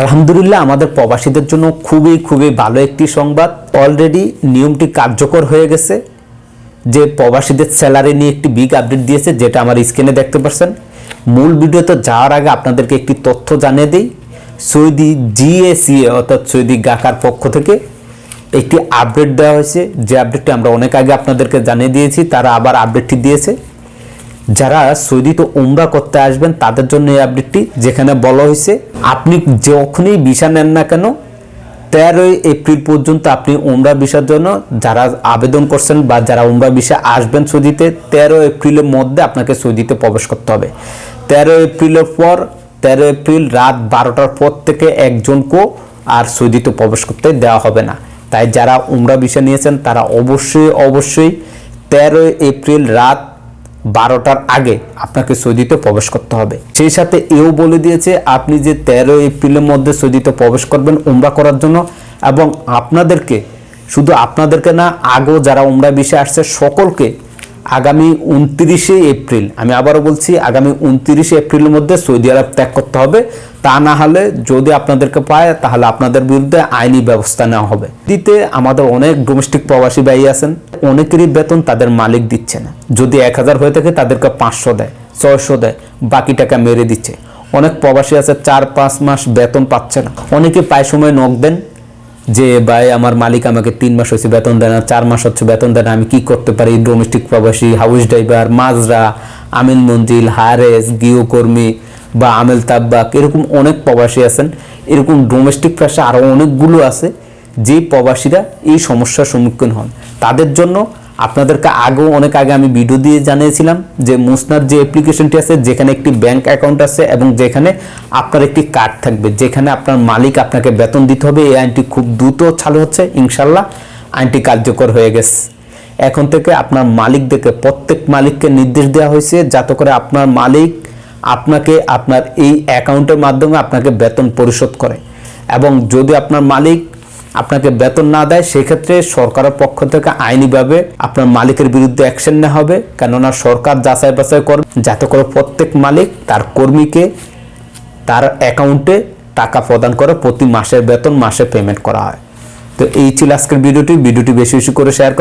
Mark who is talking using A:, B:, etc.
A: আলহামদুলিল্লাহ আমাদের প্রবাসীদের জন্য খুবই খুবই ভালো একটি সংবাদ। অলরেডি নিয়মটি কার্যকর হয়ে গেছে যে প্রবাসীদের স্যালারি নিয়ে একটি বিগ আপডেট দিয়েছে, যেটা আমার স্ক্রিনে দেখতে পাচ্ছেন। মূল ভিডিওতে যাওয়ার আগে আপনাদেরকে একটি তথ্য জানিয়ে দিই। সৌদি জিএসিএ অর্থাৎ সৌদি গাকার পক্ষ থেকে একটি আপডেট দেওয়া হয়েছে। যে আপডেটটি আমরা অনেক আগে আপনাদেরকে জানিয়ে দিয়েছি, তারা আবার আপডেটটি দিয়েছে। যারা সৌদিতে উমরা করতে আসবেন, তাদের জন্য এই আপডেটটি যেখানে বলা হয়েছে, আপনি যখনই ভিসা নেন না কেন, তেরোই এপ্রিল পর্যন্ত আপনি উমরা ভিসার জন্য যারা আবেদন করছেন বা যারা উমরা ভিসা আসবেন সৌদিতে, তেরো এপ্রিলের মধ্যে আপনাকে সৌদিতে প্রবেশ করতে হবে। তেরো এপ্রিলের পর, তেরো এপ্রিল রাত বারোটার পর থেকে একজনকেও আর সৌদিতে প্রবেশ করতে দেওয়া হবে না। তাই যারা উমরা ভিসা নিয়েছেন, তারা অবশ্যই অবশ্যই তেরোই এপ্রিল রাত বারোটার আগে আপনাকে সৌদিতে প্রবেশ করতে হবে। সেই সাথে এও বলে দিয়েছে, আপনি যে তেরো এপ্রিলের মধ্যে সৌদিতে প্রবেশ করবেন উমরা করার জন্য এবং আপনাদেরকে, শুধু আপনাদেরকে না, আগেও যারা উমরা বিষয়ে আসছে, সকলকে আগামী উনত্রিশে এপ্রিল। আমি আবারও বলছি, আগামী উনত্রিশে এপ্রিলের মধ্যে সৌদি আরব ত্যাগ করতে হবে। তা না হলে যদি আপনাদেরকে পায়, তাহলে আপনাদের বিরুদ্ধে আইনি ব্যবস্থা নেওয়া হবে। দিতে আমাদের অনেক ডোমেস্টিক প্রবাসী ভাই আছেন, অনেকেরই বেতন তাদের মালিক দিচ্ছে না। যদি এক হাজার হয়ে থাকে, তাদেরকে পাঁচশো দেয়, ছয়শো দেয়, বাকি টাকা মেরে দিচ্ছে। অনেক প্রবাসী আছে, চার পাঁচ মাস বেতন পাচ্ছে না। অনেকে পায় সময় নখ দেন যে, ভাই, আমার মালিক আমাকে তিন মাস হচ্ছে বেতন দেয় না, চার মাস হচ্ছে বেতন দেয় না, আমি কি করতে পারি? ডোমেস্টিক প্রবাসী, হাউস ড্রাইভার, মাজরা, আমিন মঞ্জিল, হারেস, গৃহকর্মী বা আমেল তাব্বাক, এরকম অনেক প্রবাসী আছেন। এরকম ডোমেস্টিক পেশা আরও অনেকগুলো আছে, যে প্রবাসীরা এই সমস্যার সম্মুখীন হন। তাদের জন্য আপনাদেরকে আগেও অনেক আগে আমি ভিডিও দিয়ে জানিয়েছিলাম যে মুসনার যে অ্যাপ্লিকেশনটি আছে, যেখানে একটি ব্যাংক অ্যাকাউন্ট আছে এবং যেখানে আপনার একটি কার্ড থাকবে, যেখানে আপনার মালিক আপনাকে বেতন দিতে হবে। এই আইনটি খুব দ্রুত চালু হচ্ছে ইনশাল্লাহ আইনটি কার্যকর হয়ে গেছে। এখন থেকে আপনার মালিকদেরকে, প্রত্যেক মালিককে নির্দেশ দেওয়া হয়েছে যাতে করে আপনার মালিক আপনাকে, আপনার এই অ্যাকাউন্টের মাধ্যমে আপনাকে বেতন পরিশোধ করে। এবং যদি আপনার মালিক আপনাকে বেতন না দেয়, সেক্ষেত্রে সরকারের পক্ষ থেকে আইনিভাবে আপনার মালিকের বিরুদ্ধে অ্যাকশন নেওয়া হবে। কেননা সরকার যাচাই বাছাই করবে যাতে করে প্রত্যেক মালিক তার কর্মীকে তার অ্যাকাউন্টে টাকা প্রদান করে প্রতি মাসের বেতন মাসে পেমেন্ট করা হয়। তো এই ছিল আজকের ভিডিওটি। ভিডিওটি বেশি বেশি করে শেয়ার